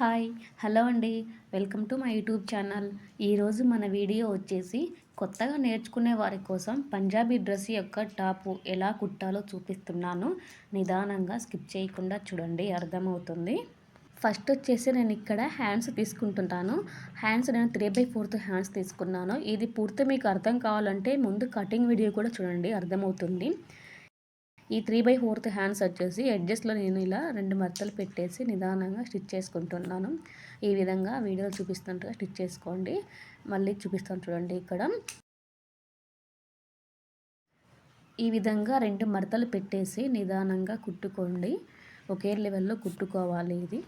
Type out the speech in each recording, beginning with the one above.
Hi hello అండి. Welcome to my YouTube channel. ఈరోజు మన వీడియో వచ్చేసి కొత్తగా నేర్చుకునే వారి కోసం పంజాబీ డ్రెస్ యొక్క టాపు ఎలా కుట్టాలో చూపిస్తున్నాను. నిదానంగా స్కిప్ చేయకుండా చూడండి అర్థమవుతుంది. ఫస్ట్ వచ్చేసి నేను ఇక్కడ హ్యాండ్స్ తీసుకుంటున్నాను. హ్యాండ్స్ నేను త్రీ బై ఫోర్త్ హ్యాండ్స్ తీసుకున్నాను. ఇది పూర్తి మీకు అర్థం కావాలంటే ముందు కటింగ్ వీడియో కూడా చూడండి అర్థమవుతుంది. ఈ త్రీ బై ఫోర్త్ హ్యాండ్స్ వచ్చేసి ఎడ్జస్ట్లో నేను ఇలా రెండు మర్తలు పెట్టేసి నిదానంగా స్టిచ్ చేసుకుంటున్నాను. ఈ విధంగా వీడియోలో చూపిస్తున్నట్టుగా స్టిచ్ చేసుకోండి. మళ్ళీ చూపిస్తాను చూడండి ఇక్కడ. ఈ విధంగా రెండు మడతలు పెట్టేసి నిదానంగా కుట్టుకోండి. ఒకే లెవెల్లో కుట్టుకోవాలి ఇది.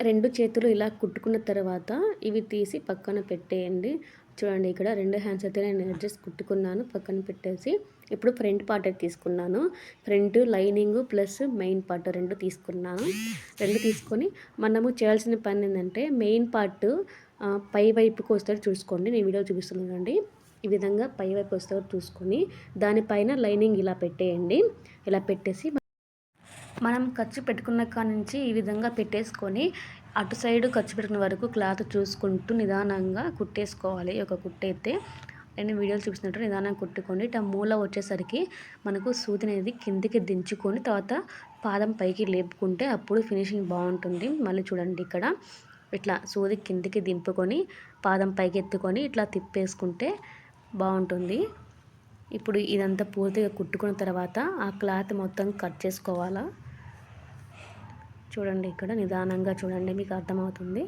రెండు చేతులు ఇలా కుట్టుకున్న తర్వాత ఇవి తీసి పక్కన పెట్టేయండి. చూడండి ఇక్కడ రెండు హ్యాండ్స్ అయితే నేను అడ్జస్ట్ కుట్టుకున్నాను పక్కన పెట్టేసి. ఇప్పుడు ఫ్రంట్ పార్ట్ అయితే తీసుకున్నాను. Front lining plus main part రెండు తీసుకున్నాను. రెండు తీసుకొని మనము చేయాల్సిన పని ఏంటంటే మెయిన్ పార్ట్ పై వైపుకి వస్తే చూసుకోండి. నేను వీడియో చూపిస్తున్నానండి ఈ విధంగా పై వైపు వస్తే చూసుకొని దానిపైన లైనింగ్ ఇలా పెట్టేయండి. ఇలా పెట్టేసి మనం ఖర్చు పెట్టుకున్న కాడ నుంచి ఈ విధంగా పెట్టేసుకొని అటు సైడ్ ఖర్చు పెట్టిన వరకు క్లాత్ చూసుకుంటూ నిదానంగా కుట్టేసుకోవాలి. ఒక కుట్టైతే నేను వీడియోలు చూపిస్తున్నట్టు నిదానంగా కుట్టుకోండి. ఇట్లా మూల వచ్చేసరికి మనకు సూది అనేది కిందికి దించుకొని తర్వాత పాదం పైకి లేపుకుంటే అప్పుడు ఫినిషింగ్ బాగుంటుంది. మళ్ళీ చూడండి ఇక్కడ. ఇట్లా సూది కిందికి దింపుకొని పాదం పైకి ఎత్తుకొని ఇట్లా తిప్పేసుకుంటే బాగుంటుంది. ఇప్పుడు ఇదంతా పూర్తిగా కుట్టుకున్న తర్వాత ఆ క్లాత్ మొత్తం కట్ చేసుకోవాలా? చూడండి ఇక్కడ నిదానంగా చూడండి మీకు అర్థమవుతుంది.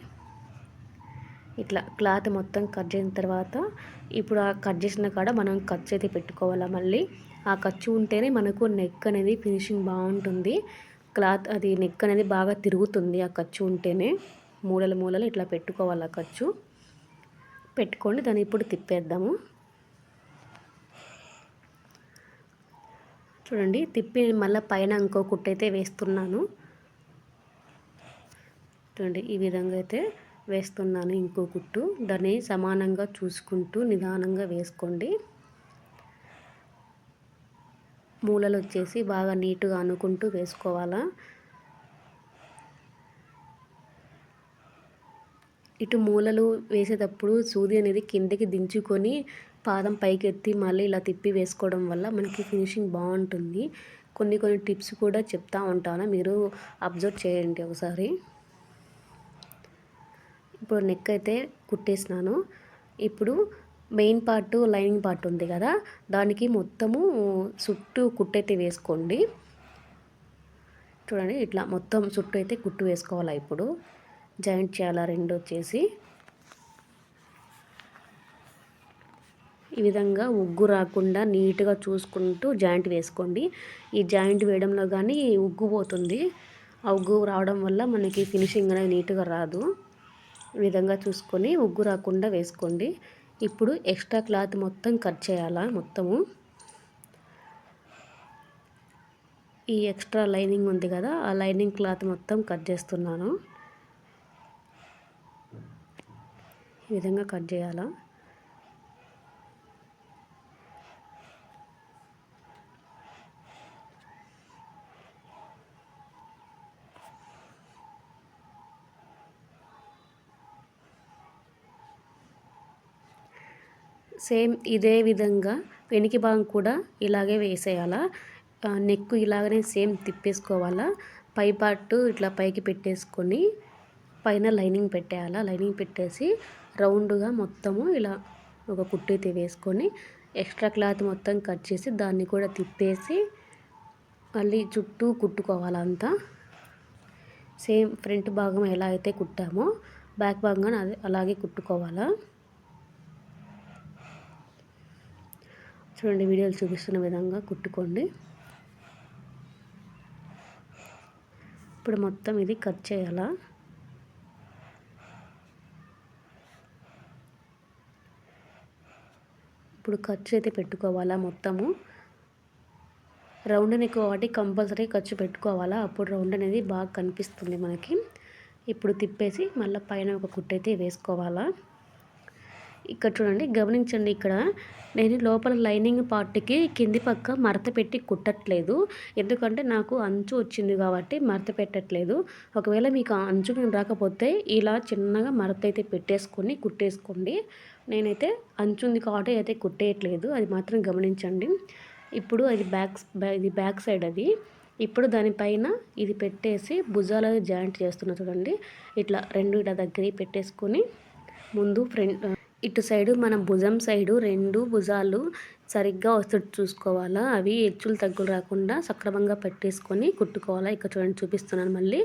ఇట్లా క్లాత్ మొత్తం కట్ చేసిన తర్వాత ఇప్పుడు ఆ కట్ చేసిన కాడ మనం ఖర్చు అయితే పెట్టుకోవాలా మళ్ళీ? ఆ ఖర్చు ఉంటేనే మనకు నెక్ అనేది ఫినిషింగ్ బాగుంటుంది. క్లాత్ అది నెక్ అనేది బాగా తిరుగుతుంది ఆ ఖర్చు ఉంటేనే. మూలలు మూలలు ఇట్లా పెట్టుకోవాలి ఆ ఖర్చు పెట్టుకొని దాన్ని ఇప్పుడు తిప్పేద్దాము. చూడండి తిప్పి మళ్ళీ పైన ఇంకో కుట్టయితే వేస్తున్నాను. చూడండి ఈ విధంగా అయితే వేస్తున్నాను ఇంకో కుట్టు. దాన్ని సమానంగా చూసుకుంటూ నిదానంగా వేసుకోండి. మూలలు వచ్చేసి బాగా నీట్గా అనుకుంటూ వేసుకోవాలా? ఇటు మూలలు వేసేటప్పుడు సూది అనేది కిందకి దించుకొని పాదం పైకి ఎత్తి మళ్ళీ ఇలా తిప్పి వేసుకోవడం వల్ల మనకి ఫినిషింగ్ బాగుంటుంది. కొన్ని కొన్ని టిప్స్ కూడా చెప్తా ఉంటాను. మీరు అబ్జర్వ్ చేయండి ఒకసారి. ఇప్పుడు నెక్ అయితే కుట్టేసినాను. ఇప్పుడు మెయిన్ పార్ట్ లైనింగ్ పార్ట్ ఉంది కదా. దానికి మొత్తము చుట్టూ కుట్టయితే వేసుకోండి. చూడండి ఇట్లా మొత్తం చుట్టూ అయితే కుట్టు వేసుకోవాలా ఇప్పుడు. జాయింట్ చేయాలా రెండు వచ్చేసి. ఈ విధంగా ఉగ్గు రాకుండా నీట్గా చూసుకుంటూ జాయింట్ వేసుకోండి. ఈ జాయింట్ వేయడంలో కానీ ఉగ్గు పోతుంది. ఆ ఉగ్గు రావడం వల్ల మనకి ఫినిషింగ్ అనేది నీట్గా రాదు. విధంగా చూసుకొని ఉగ్గు రాకుండా వేసుకోండి. ఇప్పుడు ఎక్స్ట్రా క్లాత్ మొత్తం కట్ చేయాలా? మొత్తము. ఈ ఎక్స్ట్రా లైనింగ్ ఉంది కదా ఆ లైనింగ్ క్లాత్ మొత్తం కట్ చేస్తున్నాను. ఈ విధంగా కట్ చేయాలా? సేమ్ ఇదే విధంగా వెనికి భాగం కూడా ఇలాగే వేసేయాలా? నెక్ ఇలాగనే సేమ్ తిప్పేసుకోవాలా? పై పార్ట్ ఇట్లా పైకి పెట్టేసుకొని పైన లైనింగ్ పెట్టేయాలా? లైనింగ్ పెట్టేసి రౌండ్గా మొత్తము ఇలా ఒక కుట్టైతే వేసుకొని ఎక్స్ట్రా క్లాత్ మొత్తం కట్ చేసి దాన్ని కూడా తిప్పేసి మళ్ళీ చుట్టూ కుట్టుకోవాలంతా సేమ్ ఫ్రంట్ భాగం ఎలా అయితే కుట్టామో బ్యాక్ భాగం అలాగే కుట్టుకోవాలా? చూడండి వీడియోలు చూపిస్తున్న విధంగా కుట్టుకోండి. ఇప్పుడు మొత్తం ఇది కట్ చేయాలా? ఇప్పుడు ఖర్చు అయితే పెట్టుకోవాలా మొత్తము? రౌండ్ నెక్ కాబట్టి కంపల్సరీ ఖర్చు పెట్టుకోవాలా? అప్పుడు రౌండ్ అనేది బాగా కనిపిస్తుంది మనకి. ఇప్పుడు తిప్పేసి మళ్ళీ పైన ఒక కుట్టయితే వేసుకోవాలా? ఇక్కడ చూడండి గమనించండి ఇక్కడ. నేను లోపల లైనింగ్ పార్ట్కి కింది పక్క మడత పెట్టి కుట్టట్లేదు. ఎందుకంటే నాకు అంచు వచ్చింది కాబట్టి మడత పెట్టట్లేదు. ఒకవేళ మీకు అంచు రాకపోతే ఇలా చిన్నగా మడత అయితే పెట్టేసుకొని కుట్టేసుకోండి. నేనైతే అంచుంది కాబట్టి అయితే కుట్టేయట్లేదు. అది మాత్రం గమనించండి. ఇప్పుడు అది బ్యాక్ ఇది బ్యాక్ సైడ్ అది. ఇప్పుడు దానిపైన ఇది పెట్టేసి భుజాలు జాయింట్ చేస్తున్నా చూడండి. ఇట్లా రెండు ఇట్లా దగ్గర పెట్టేసుకొని ముందు ఫ్రంట్ ఇటు సైడు మన భుజం సైడు రెండు భుజాలు సరిగ్గా వస్తు చూసుకోవాలా. అవి ఎచ్చులు తగ్గులు రాకుండా సక్రమంగా పెట్టేసుకొని కుట్టుకోవాలా. ఇక్కడ చూడండి చూపిస్తున్నాను మళ్ళీ.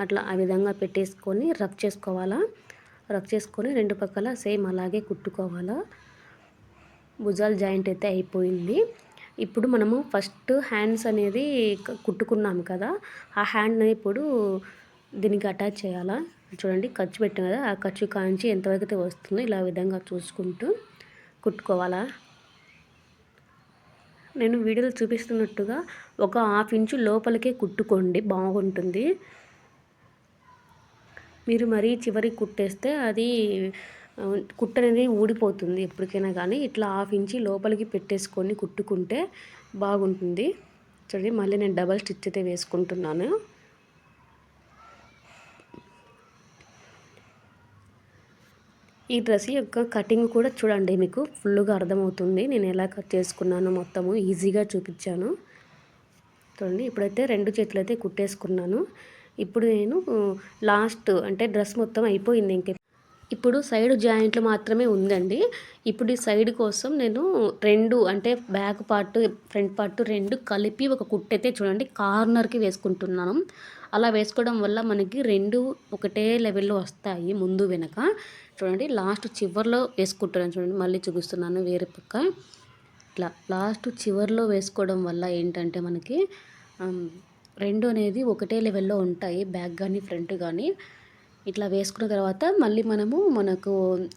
అట్లా ఆ విధంగా పెట్టేసుకొని రఫ్ చేసుకోవాలా. రఫ్ చేసుకొని రెండు పక్కల సేమ్ అలాగే కుట్టుకోవాలా. భుజాలు జాయింట్ అయితే అయిపోయింది. ఇప్పుడు మనము ఫస్ట్ హ్యాండ్స్ అనేది కుట్టుకున్నాము కదా. ఆ హ్యాండ్ని ఇప్పుడు దీనికి అటాచ్ చేయాలా? చూడండి ఖర్చు పెట్టాం కదా ఆ ఖర్చు కాంచి ఎంతవరకు అయితే వస్తుందో ఇలా విధంగా చూసుకుంటూ కుట్టుకోవాలా? నేను వీడియోలో చూపిస్తున్నట్టుగా ఒక హాఫ్ ఇంచు లోపలికే కుట్టుకోండి బాగుంటుంది. మీరు మరీ చివరి కుట్టేస్తే అది కుట్ట అనేది ఊడిపోతుంది ఎప్పటికైనా కానీ. ఇట్లా హాఫ్ ఇంచి లోపలికి పెట్టేసుకొని కుట్టుకుంటే బాగుంటుంది. చూడండి మళ్ళీ నేను డబల్ స్టిచ్ అయితే వేసుకుంటున్నాను. ఈ డ్రెస్ యొక్క కటింగ్ కూడా చూడండి మీకు ఫుల్గా అర్థమవుతుంది. నేను ఎలా కట్ చేసుకున్నాను మొత్తము ఈజీగా చూపించాను. చూడండి ఇప్పుడైతే రెండు చేతులు అయితే కుట్టేసుకున్నాను. ఇప్పుడు నేను లాస్ట్ అంటే డ్రెస్ మొత్తం అయిపోయింది ఇంక. ఇప్పుడు సైడ్ జాయింట్లు మాత్రమే ఉందండి. ఇప్పుడు ఈ సైడ్ కోసం నేను రెండు అంటే బ్యాక్ పార్ట్ ఫ్రంట్ పార్ట్ రెండు కలిపి ఒక కుట్టయితే చూడండి కార్నర్కి వేసుకుంటున్నాను. అలా వేసుకోవడం వల్ల మనకి రెండు ఒకటే లెవెల్లో వస్తాయి ముందు వెనక. చూడండి లాస్ట్ చివర్లో వేసుకుంటున్నాను చూడండి మళ్ళీ చూపిస్తున్నాను వేరే పక్క. ఇట్లా లాస్ట్ చివర్లో వేసుకోవడం వల్ల ఏంటంటే మనకి రెండు అనేది ఒకటే లెవెల్లో ఉంటాయి బ్యాక్ కానీ ఫ్రంట్ కానీ ఇట్లా వేసుకున్న తర్వాత మళ్ళీ మనము మనకు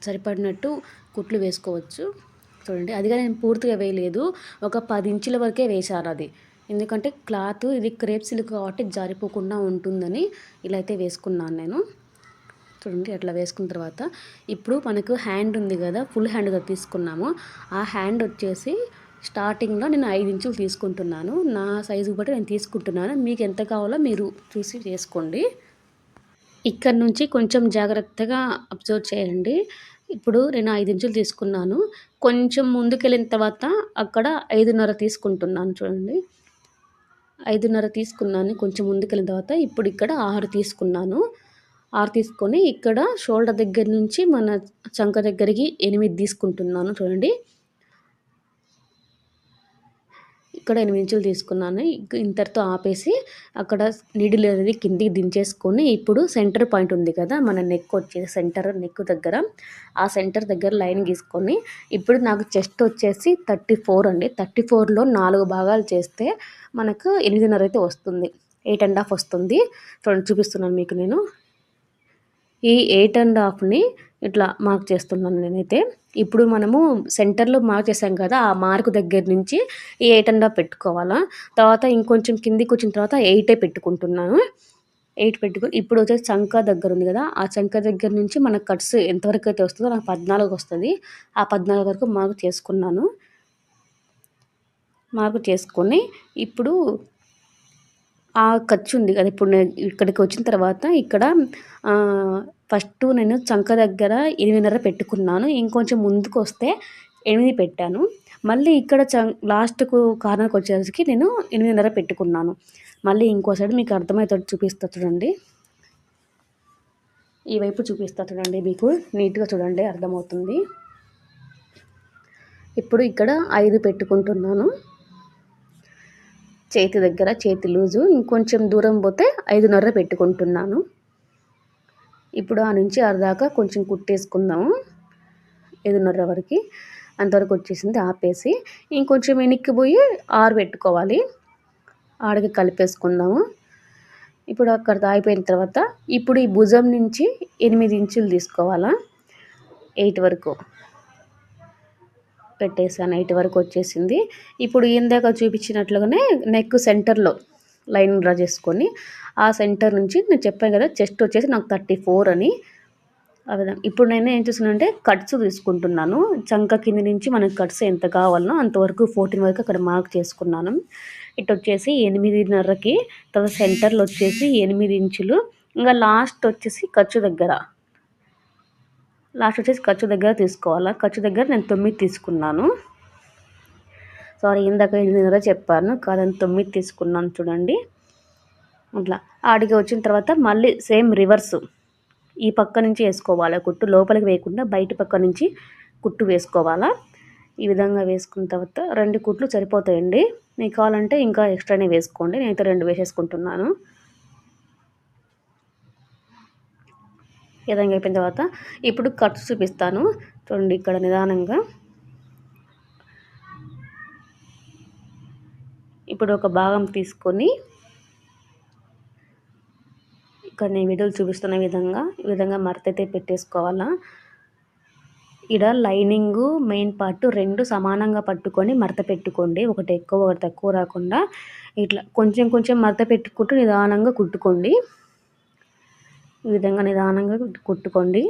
సరిపడినట్టు కుట్లు వేసుకోవచ్చు. చూడండి అదిగా నేను పూర్తిగా వేయలేదు. ఒక పది ఇంచుల వరకే వేశాను అది. ఎందుకంటే క్లాత్ ఇది క్రేప్ సిల్క్ కాబట్టి జారిపోకుండా ఉంటుందని ఇలా అయితే వేసుకున్నాను నేను. చూడండి అట్లా వేసుకున్న తర్వాత ఇప్పుడు మనకు హ్యాండ్ ఉంది కదా ఫుల్ హ్యాండ్గా తీసుకున్నాము. ఆ హ్యాండ్ వచ్చేసి స్టార్టింగ్లో నేను ఐదు ఇంచులు తీసుకుంటున్నాను. నా సైజు బట్టి నేను తీసుకుంటున్నాను. మీకు ఎంత కావాలో మీరు చూసి చేసుకోండి. ఇక్కడ నుంచి కొంచెం జాగ్రత్తగా అబ్జర్వ్ చేయండి. ఇప్పుడు నేను ఐదు ఇంచులు తీసుకున్నాను. కొంచెం ముందుకెళ్ళిన తర్వాత అక్కడ ఐదున్నర తీసుకుంటున్నాను చూడండి. ఐదున్నర తీసుకున్నాను కొంచెం ముందుకెళ్ళిన తర్వాత ఇప్పుడు ఇక్కడ ఆరు తీసుకున్నాను. ఆరు తీసుకొని ఇక్కడ షోల్డర్ దగ్గర నుంచి మన చంక దగ్గరికి ఎనిమిది తీసుకుంటున్నాను చూడండి. ఇక్కడ ఎనిమిది ఇంచులు తీసుకున్నాను. ఇంతటితో ఆపేసి అక్కడ నీడిల్ అనేది కిందికి దించేసుకొని ఇప్పుడు సెంటర్ పాయింట్ ఉంది కదా మన నెక్ వచ్చేసి సెంటర్ నెక్ దగ్గర. ఆ సెంటర్ దగ్గర లైన్ గీసుకొని ఇప్పుడు నాకు చెస్ట్ వచ్చేసి థర్టీ ఫోర్ అండి. థర్టీ ఫోర్లో నాలుగు భాగాలు చేస్తే మనకు ఎనిమిదిన్నర అయితే వస్తుంది. ఎయిట్ అండ్ హాఫ్ వస్తుంది. ఫ్రంట్ చూపిస్తున్నాను మీకు నేను. ఈ ఎయిట్ అండ్ హాఫ్ని ఇట్లా మార్క్ చేస్తున్నాను నేనైతే. ఇప్పుడు మనము సెంటర్లో మార్క్ చేసాం కదా ఆ మార్క్ దగ్గర నుంచి ఈ ఎయిట్ అండ్ హాఫ్ పెట్టుకోవాలా. తర్వాత ఇంకొంచెం కిందికి వచ్చిన తర్వాత ఎయిటే పెట్టుకుంటున్నాను. ఎయిట్ పెట్టుకుని ఇప్పుడు వచ్చేసి చంక దగ్గర ఉంది కదా ఆ చంక దగ్గర నుంచి మన కట్స్ ఎంతవరకు అయితే వస్తుందో నాకు పద్నాలుగు వస్తుంది. ఆ పద్నాలుగు వరకు మార్క్ చేసుకున్నాను. మార్క్ చేసుకొని ఇప్పుడు ఆ ఖర్చు ఉంది కదా ఇప్పుడు నేను ఇక్కడికి వచ్చిన తర్వాత ఇక్కడ ఫస్ట్ నేను చంక దగ్గర ఎనిమిదిన్నర పెట్టుకున్నాను. ఇంకొంచెం ముందుకు వస్తే ఎనిమిది పెట్టాను. మళ్ళీ ఇక్కడ చ లాస్ట్కు కార్నర్కి వచ్చేసరికి నేను ఎనిమిదిన్నర పెట్టుకున్నాను. మళ్ళీ ఇంకో సైడ్ మీకు అర్థమవుతుంది చూపిస్తా చూడండి. ఈ వైపు చూపిస్తా చూడండి మీకు. నీట్గా చూడండి అర్థమవుతుంది. ఇప్పుడు ఇక్కడ ఐదు పెట్టుకుంటున్నాను. చేతి దగ్గర చేతి లూజు ఇంకొంచెం దూరం పోతే ఐదున్నర పెట్టుకుంటున్నాను. ఇప్పుడు ఆ నుంచి అరదాకా కొంచెం కుట్టేసుకుందాము. ఐదున్నర వరకు అంతవరకు వచ్చేసింది ఆపేసి ఇంకొంచెం వెనక్కి పోయి ఆరు పెట్టుకోవాలి. ఆడికి కలిపేసుకుందాము. ఇప్పుడు అక్కడ అయిపోయిన తర్వాత ఇప్పుడు ఈ భుజం నుంచి ఎనిమిది ఇంచులు తీసుకోవాలా? ఎయిట్ వరకు. పెట్టేసాను నైట్ వరకు వచ్చేసింది. ఇప్పుడు ఇందాక చూపించినట్లుగానే నెక్ సెంటర్లో లైన్ డ్రా చేసుకొని ఆ సెంటర్ నుంచి నేను చెప్పాను కదా చెస్ట్ వచ్చేసి నాకు థర్టీ ఫోర్ అని. ఆ విధంగా ఇప్పుడు నేను ఏం చేస్తున్నానంటే కట్స్ తీసుకుంటున్నాను. చంక కింద నుంచి మనకి కట్స్ ఎంత కావాలనో అంతవరకు ఫోర్టీన్ వరకు అక్కడ మార్క్ చేసుకున్నాను. ఇటు వచ్చేసి ఎనిమిదిన్నరకి తర్వాత సెంటర్లో వచ్చేసి ఎనిమిది ఇంచులు. ఇంకా లాస్ట్ వచ్చేసి ఖర్చు దగ్గర. లాస్ట్ వచ్చేసి ఖర్చు దగ్గర తీసుకోవాలా? ఖర్చు దగ్గర నేను తొమ్మిది తీసుకున్నాను. సారీ ఇందాక ఎనిమిదిన్నర చెప్పాను. కాదని తొమ్మిది తీసుకున్నాను చూడండి. అట్లా. ఆడికి వచ్చిన తర్వాత మళ్ళీ సేమ్ రివర్స్. ఈ పక్క నుంచి వేసుకోవాలి? కుట్టు లోపలికి వేయకుండా బయట పక్క నుంచి కుట్టు వేసుకోవాలా? ఈ విధంగా వేసుకున్న తర్వాత రెండు కుట్లు సరిపోతాయండి. మీకు కావాలంటే ఇంకా ఎక్స్ట్రానే వేసుకోండి. నేనైతే రెండు వేసేసుకుంటున్నాను. ఈ విధంగా అయిపోయిన తర్వాత ఇప్పుడు కట్స్ చూపిస్తాను. చూడండి ఇక్కడ నిదానంగా. ఇప్పుడు ఒక భాగం తీసుకొని ఇక్కడ నేను వీడియోలు చూపిస్తున్న విధంగా ఈ విధంగా మరతైతే పెట్టేసుకోవాలా. ఇక్కడ లైనింగ్ మెయిన్ పార్ట్ రెండు సమానంగా పట్టుకొని మడత పెట్టుకోండి. ఒకటి ఎక్కువ ఒకటి తక్కువ రాకుండా ఇట్లా కొంచెం కొంచెం మడత పెట్టుకుంటూ నిదానంగా కుట్టుకోండి. ఈ విధంగా నిదానంగా కుట్టుకోండి.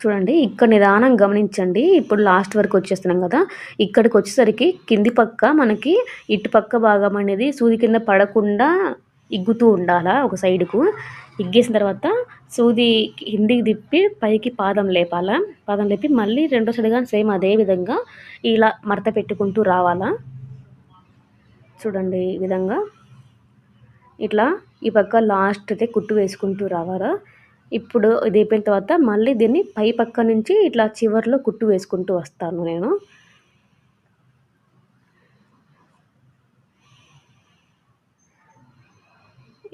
చూడండి ఇక్కడ నిదానం గమనించండి. ఇప్పుడు లాస్ట్ వరకు వచ్చేస్తున్నాం కదా. ఇక్కడికి వచ్చేసరికి కింది పక్క మనకి ఇటు పక్క భాగం అనేది సూది కింద పడకుండా ఇగ్గుతూ ఉండాలా ఒక సైడుకు. ఇగ్గేసిన తర్వాత సూది కిందికి తిప్పి పైకి పాదం లేపాలా? పాదం లేపి మళ్ళీ రెండోసారిగా కానీ సేమ్ అదే విధంగా ఇలా మడత పెట్టుకుంటూ రావాలా? చూడండి ఈ విధంగా. ఇట్లా ఈ పక్క లాస్ట్ అయితే కుట్టు వేసుకుంటూ రావాలా? ఇప్పుడు ఇది అయిపోయిన తర్వాత మళ్ళీ దీన్ని పై పక్క నుంచి ఇట్లా చివర్లో కుట్టు వేసుకుంటూ వస్తాను నేను.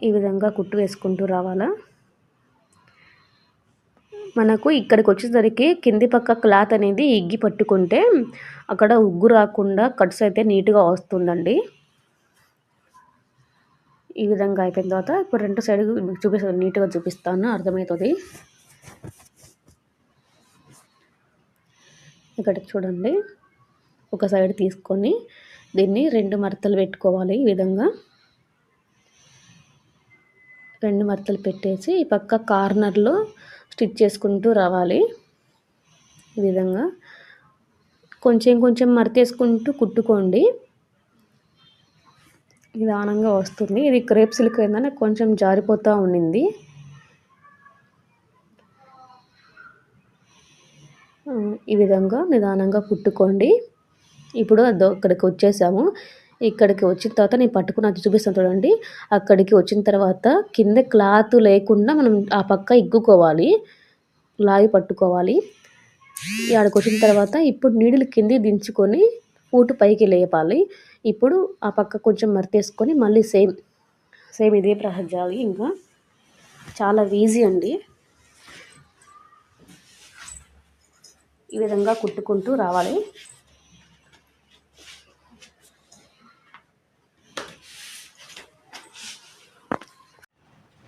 ఈ విధంగా కుట్టు వేసుకుంటూ రావాలా? మనకు ఇక్కడికి వచ్చేసరికి కింది పక్క క్లాత్ అనేది ఇగ్గి పట్టుకుంటే అక్కడ ఉగ్గు రాకుండా కట్స్ అయితే నీట్గా వస్తుందండి. ఈ విధంగా అయిపోయిన తర్వాత ఇప్పుడు రెండు సైడ్ చూపిస్తాను నీట్గా చూపిస్తాను అర్థమవుతుంది. ఇక్కడ చూడండి. ఒక సైడ్ తీసుకొని దీన్ని రెండు మరతలు పెట్టుకోవాలి ఈ విధంగా. రెండు మరతలు పెట్టేసి ఈ పక్క కార్నర్లో స్టిచ్ చేసుకుంటూ రావాలి. ఈ విధంగా కొంచెం కొంచెం మడతేసుకుంటూ కుట్టుకోండి. నిదానంగా వస్తుంది. ఇది క్రేప్ సిల్క్ ఏందని కొంచెం జారిపోతూ ఉండింది. ఈ విధంగా నిదానంగా కుట్టుకోండి. ఇప్పుడు అది అక్కడికి వచ్చేసాము. ఇక్కడికి వచ్చిన తర్వాత నేను పట్టుకున్నది చూపిస్తాను చూడండి. అక్కడికి వచ్చిన తర్వాత కింద క్లాత్ లేకుండా మనం ఆ పక్క ఇగ్గుకోవాలి. లాగి పట్టుకోవాలి. ఇక్కడికి వచ్చిన తర్వాత ఇప్పుడు నీడిలు కింది దించుకొని ఊటు పైకి లేపాలి. ఇప్పుడు ఆ పక్క కొంచెం మరితేసుకొని మళ్ళీ సేమ్ సేమ్ ఇదే ప్రహజాలి ఇంకా. చాలా ఈజీ అండి. ఈ విధంగా కుట్టుకుంటూ రావాలి.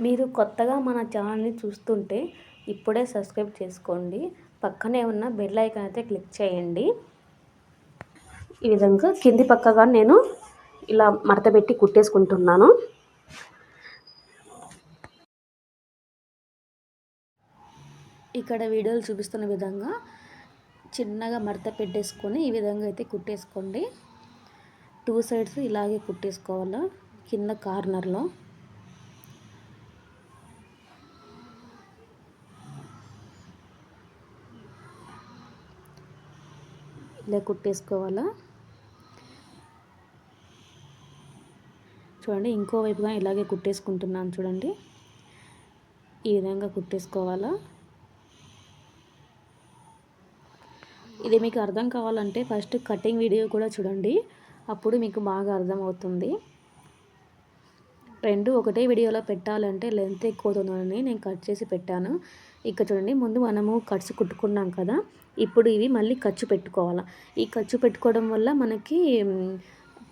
మీరు కొత్తగా మన ఛానల్ని చూస్తుంటే ఇప్పుడే సబ్స్క్రైబ్ చేసుకోండి. పక్కనే ఉన్న బెల్ ఐకాన్ అయితే క్లిక్ చేయండి. ఈ విధంగా కింది పక్కగా నేను ఇలా మడతపెట్టి కుట్టేసుకుంటున్నాను. ఇక్కడ వీడియోలు చూపిస్తున్న విధంగా చిన్నగా మడత పెట్టేసుకొని ఈ విధంగా అయితే కుట్టేసుకోండి. టూ సైడ్స్ ఇలాగే కుట్టేసుకోవాలా? కింద కార్నర్లో. ఇలా కుట్టేసుకోవాలా? చూడండి ఇంకో వైపుగా ఇలాగే కుట్టేసుకుంటున్నాను చూడండి. ఈ విధంగా కుట్టేసుకోవాలా? ఇది మీకు అర్థం కావాలంటే ఫస్ట్ కటింగ్ వీడియో కూడా చూడండి. అప్పుడు మీకు బాగా అర్థమవుతుంది. రెండు ఒకటే వీడియోలో పెట్టాలంటే లెంత్ ఎక్కువ అవుతుందని నేను కట్ చేసి పెట్టాను. ఇక్కడ చూడండి ముందు మనము కట్స్ కుట్టుకున్నాం కదా ఇప్పుడు ఇవి మళ్ళీ ఖర్చు పెట్టుకోవాలి. ఈ ఖర్చు పెట్టుకోవడం వల్ల మనకి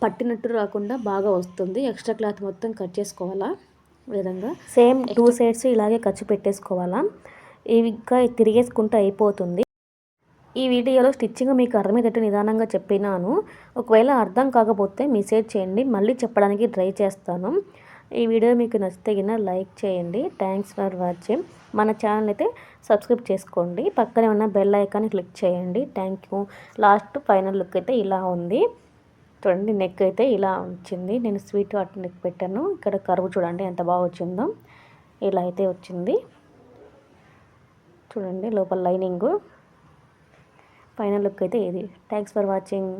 పట్టినట్టు రాకుండా బాగా వస్తుంది. ఎక్స్ట్రా క్లాత్ మొత్తం కట్ చేసుకోవాలా విధంగా. సేమ్ టూ సైడ్స్ ఇలాగే ఖర్చు పెట్టేసుకోవాలా. ఇవి ఇంకా తిరిగేసుకుంటూ అయిపోతుంది. ఈ వీడియోలో స్టిచ్చింగ్ మీకు అర్థమయ్యేటట్టు నిదానంగా చెప్పినాను. ఒకవేళ అర్థం కాకపోతే మెసేజ్ చేయండి మళ్ళీ చెప్పడానికి ట్రై చేస్తాను. ఈ వీడియో మీకు నచ్చితే కింద లైక్ చేయండి. థ్యాంక్స్ ఫర్ వాచింగ్ మన ఛానల్ అయితే సబ్స్క్రైబ్ చేసుకోండి. పక్కనే ఉన్న బెల్ ఐకాన్ క్లిక్ చేయండి. Thank you last final look అయితే ఇలా ఉంది. చూడండి నెక్ అయితే ఇలా వచ్చింది. నేను స్వీట్ అట్ నెక్ పెట్టాను. ఇక్కడ కరువు చూడండి ఎంత బాగా వచ్చిందో. ఇలా అయితే వచ్చింది. చూడండి లోపల లైనింగు ఫైనల్ లుక్ అయితే ఇది. Thanks for watching